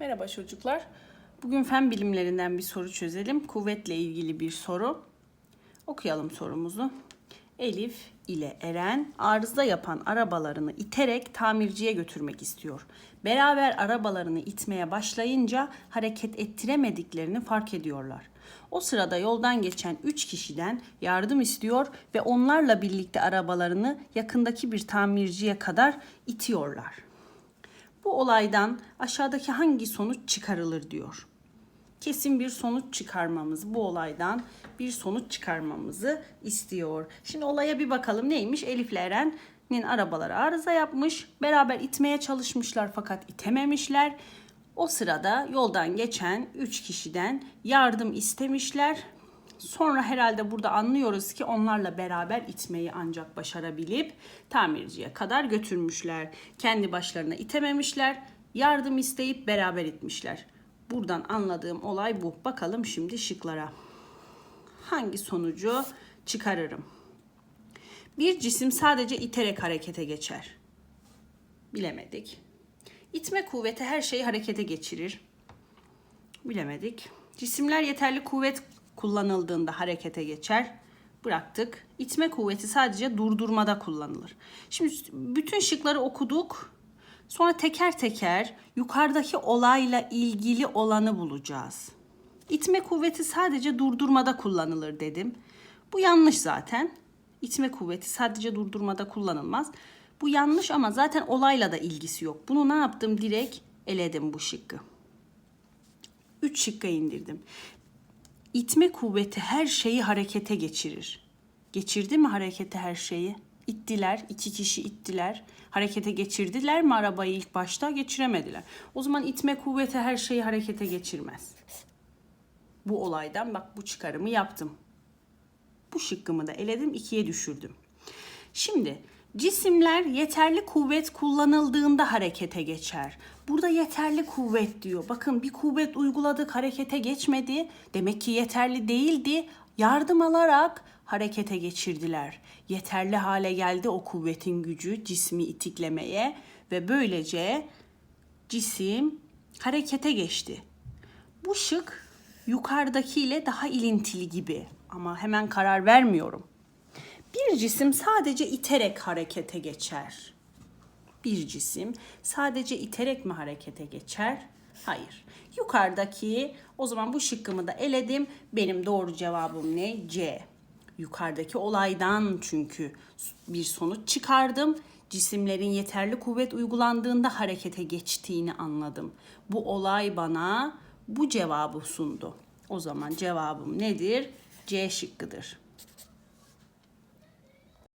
Merhaba çocuklar. Bugün fen bilimlerinden bir soru çözelim. Kuvvetle ilgili bir soru. Okuyalım sorumuzu. Elif ile Eren arıza yapan arabalarını iterek tamirciye götürmek istiyor. Beraber arabalarını itmeye başlayınca hareket ettiremediklerini fark ediyorlar. O sırada yoldan geçen üç kişiden yardım istiyor ve onlarla birlikte arabalarını yakındaki bir tamirciye kadar itiyorlar. Bu olaydan aşağıdaki hangi sonuç çıkarılır diyor. Kesin bir sonuç çıkarmamız, bu olaydan bir sonuç çıkarmamızı istiyor. Şimdi olaya bir bakalım neymiş? Elif ile Eren'in arabaları arıza yapmış. Beraber itmeye çalışmışlar fakat itememişler. O sırada yoldan geçen 3 kişiden yardım istemişler. Sonra herhalde burada anlıyoruz ki onlarla beraber itmeyi ancak başarabilip tamirciye kadar götürmüşler. Kendi başlarına itememişler. Yardım isteyip beraber itmişler. Buradan anladığım olay bu. Bakalım şimdi şıklara. Hangi sonucu çıkarırım? Bir cisim sadece iterek harekete geçer. Bilemedik. İtme kuvveti her şeyi harekete geçirir. Bilemedik. Cisimler yeterli kuvvet kullanıldığında harekete geçer. Bıraktık. İtme kuvveti sadece durdurmada kullanılır. Şimdi bütün şıkları okuduk. Sonra teker teker yukarıdaki olayla ilgili olanı bulacağız. İtme kuvveti sadece durdurmada kullanılır dedim. Bu yanlış zaten. İtme kuvveti sadece durdurmada kullanılmaz. Bu yanlış ama zaten olayla da ilgisi yok. Bunu ne yaptım? Direkt eledim bu şıkkı. 3 şıkka indirdim. İtme kuvveti her şeyi harekete geçirir. Geçirdi mi harekete her şeyi? İttiler, iki kişi ittiler. Harekete geçirdiler mi arabayı ilk başta? Geçiremediler. O zaman itme kuvveti her şeyi harekete geçirmez. Bu olaydan bak bu çıkarımı yaptım. Bu şıkkımı da eledim, ikiye düşürdüm. Şimdi cisimler yeterli kuvvet kullanıldığında harekete geçer. Burada yeterli kuvvet diyor. Bakın bir kuvvet uyguladık harekete geçmedi. Demek ki yeterli değildi. Yardım alarak harekete geçirdiler. Yeterli hale geldi o kuvvetin gücü cismi itiklemeye ve böylece cisim harekete geçti. Bu şık yukarıdakiyle daha ilintili gibi ama hemen karar vermiyorum. Bir cisim sadece iterek harekete geçer. Bir cisim sadece iterek mi harekete geçer? Hayır. Yukarıdaki o zaman bu şıkkımı da eledim. Benim doğru cevabım ne? C. Yukarıdaki olaydan çünkü bir sonuç çıkardım. Cisimlerin yeterli kuvvet uygulandığında harekete geçtiğini anladım. Bu olay bana bu cevabı sundu. O zaman cevabım nedir? C şıkkıdır.